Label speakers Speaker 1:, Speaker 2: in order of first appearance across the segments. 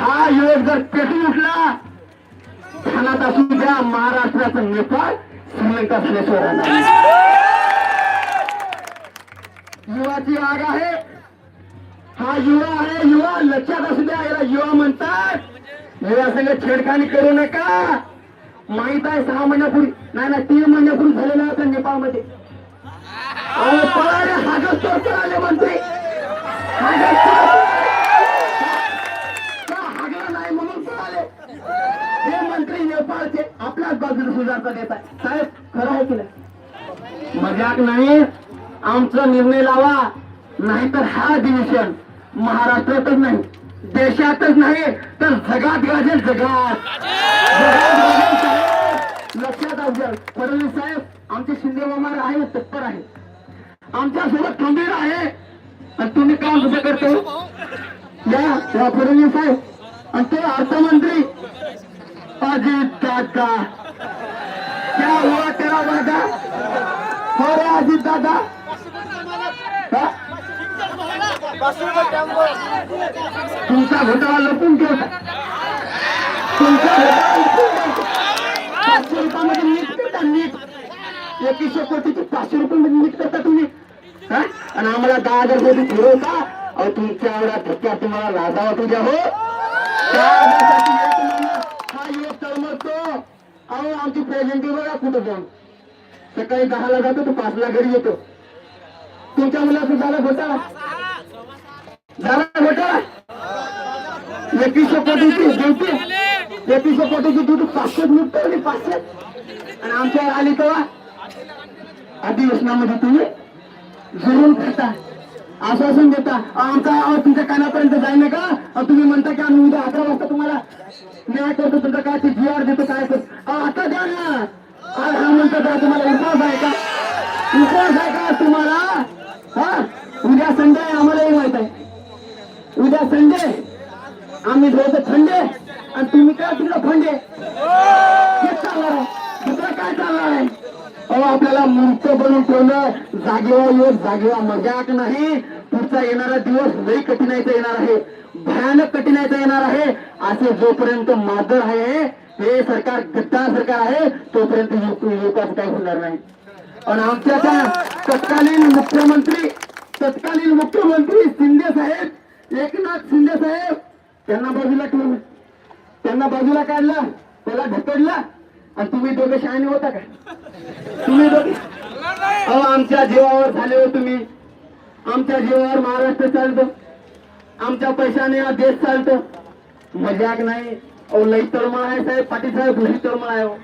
Speaker 1: हा युवक जर पेटून उठला ठाण्यात असू द्या महाराष्ट्राचा नेपाळ श्रीलंका झाल्याशिवाय युवाची आग आहे. हा युवा आहे युवा लक्षात असू द्या याला युवा म्हणतात. युवा संघ छेडखानी करू नका. माहीत आहे सहा महिन्यापूर्वी नाही ना तीन महिन्यापूर्वी झालेलं होता नेपाळमध्ये. आले पळाले मंत्री बाजूला सुधारता साहेब खरं आहे की नाही? मजाक नाही आमचा निर्णय लावा नाहीतर हा डिव्हिजन महाराष्ट्रातच नाही देशातच नाही तर जगात गाजेल जगात. लक्षात असू द्या फडणवीस साहेब आमचे शिंदे मामार आहे तत्पर आहे आमच्यासोबत खंबीर आहे. आणि तुम्ही काम कसं करतो? या या फडणवीस साहेब. आणि ते अर्थमंत्री अजित दादा. क्या हुआ तेरा वादा? हो रे अजित दादा? तुमचा घोटाळा लपून ठेवता तुमचा पाचशे रुपयामध्ये नीट करता नीट. एकवीसशे कोटीची पाचशे रुपयामध्ये नीट करता तुम्ही. आणि आम्हाला दहा हजार कोटी फिरवता अहो तुमच्या एवढ्या धक्क्या तुम्हाला लाजा तुझ्या हो. दहा हजारसाठी हा युवक तळमळतो. अहो आमची प्रेझेंटी बघा कुठं जाऊन. सकाळी दहाला जातो तो पाचला घरी येतो. तुमच्या मुलाचं झाला घोटाळा? झाला घोटाळा? एकवीसशे कोटीची ड्युटी एकवीसशे कोटीची ड्युटी पाचशे निघतो आणि पाचशे? आणि आमच्या आली तेव्हा? अधिवेशनामध्ये तुम्ही जुळून खाता आश्वासन देता. आमचा अहो, तुमच्या कानापर्यंत जाईल का अहो, तुम्ही म्हणता की आम्ही उद्या अकरा वाजता तुम्हाला न्याय करतो. तुमचा काय ते जी आर देतो काय करतो अहो, आता द्या ना आज हा म्हणतो का तुम्हाला उपवास आहे का उपवास आहे का तुम्हाला हा उद्या संडे आहे आम्हालाही माहीत आहे. उद्या संडे आम्ही झोपतो थंडे आणि तुम्ही काय तिकडे फंडे चालणार आहे. दुसरं काय चालणार आहे? अहो आपल्याला मूर्त बनून ठेवलं. जागेवा येऊ जागेवा मजाक नाही. पुढचा येणारा दिवस लई कठीणाईचा येणार आहे. भयानक कठीणाईचा येणार आहे. असे जोपर्यंत मादर आहे हे सरकार गद्दार सरकार आहे तोपर्यंत युवकाचं काही होणार नाही. आणि आमच्या तत्कालीन मुख्यमंत्री तत्कालीन मुख्यमंत्री शिंदे साहेब एकनाथ शिंदे साहेब त्यांना बाजूला ठेवलं. त्यांना बाजूला काढला त्याला ढकडला आणि तुम्ही दोघे शहाणे होता का? तुम्ही दोघे अहो आमच्या जीवावर झाले हो तुम्ही. आमच्या जीवावर महाराष्ट्र चालतो. आमच्या पैशाने हा देश चालतो. मजाक नाही. अहो लई तळमळ आहे साहेब. पाटील साहेब लई तळमळ आहे हो.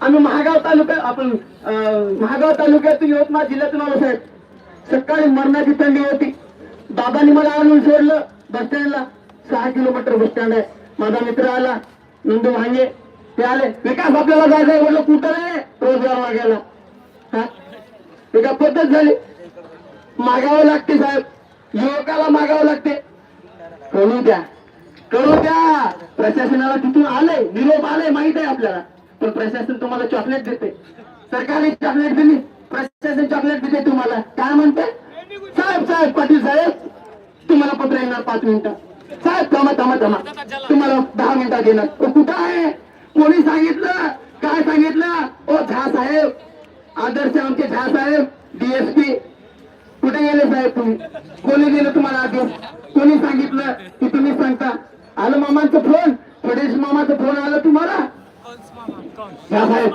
Speaker 1: आम्ही महागाव तालुका आपण अं, महागाव तालुक्यातून यवतमाळ जिल्ह्यातून आलो साहेब. सकाळी मरणाची थंडी होती. बाबांनी मला आणून सोडलं. बस स्टँडला. सहा किलोमीटर बस स्टँड आहे. माझा मित्र आला. नंदू भांगे ते आले. विकास आपल्याला जायचंय. म्हटलं कुठं रे रोजगार मागायला. हा? ते पद्धत झाली. मागावं लागते साहेब. युवकाला मागावं लागते. करू द्या. करू द्या. प्रशासनाला तिथून आलंय. निरोप आलंय. माहीत आहे आपल्याला. पण प्रशासन तुम्हाला चॉकलेट देते. सरकारने चॉकलेट दिली. प्रशासन चॉकलेट देते तुम्हाला. काय म्हणते? साहेब साहेब पाटील साहेब तुम्हाला पत्र येणार पाच मिनिटं. साहेब थांबा थांबा थांबा. तुम्हाला दहा मिनिटात येणार कुठं आहे? कोणी सांगितलं? काय सांगितलं? ओ झा साहेब. आदर्श आमचे झा साहेब डीएसपी कुठे गेले साहेब तुम्ही? कोणी दिलं तुम्हाला आदेश कोणी सांगितलं? की तुम्ही सांगता. आलं मामांचं फोन फडणवीस मामाचं फोन आलं तुम्हाला? साहेब.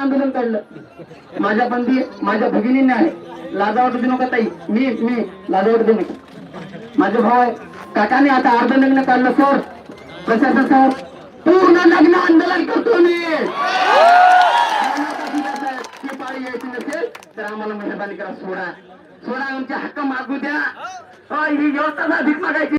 Speaker 1: आंदोलन काढलं. माझ्या बंदी माझ्या भगिनीने आहे. लाजावट देऊ नका ताई. मी मी लाजावट देऊ नका. माझे भाऊ आहे. काकाने आता अर्ध लग्न काढलं सर. प्रशासन साहेब पूर्ण लग्न आंदोलन करतो मी. पाळी यायची नसेल तर आम्हाला मेहरबानी करा सोडा. सोडा आमचे हक्क मागू द्या. ही व्यवस्था अधिक मागायची.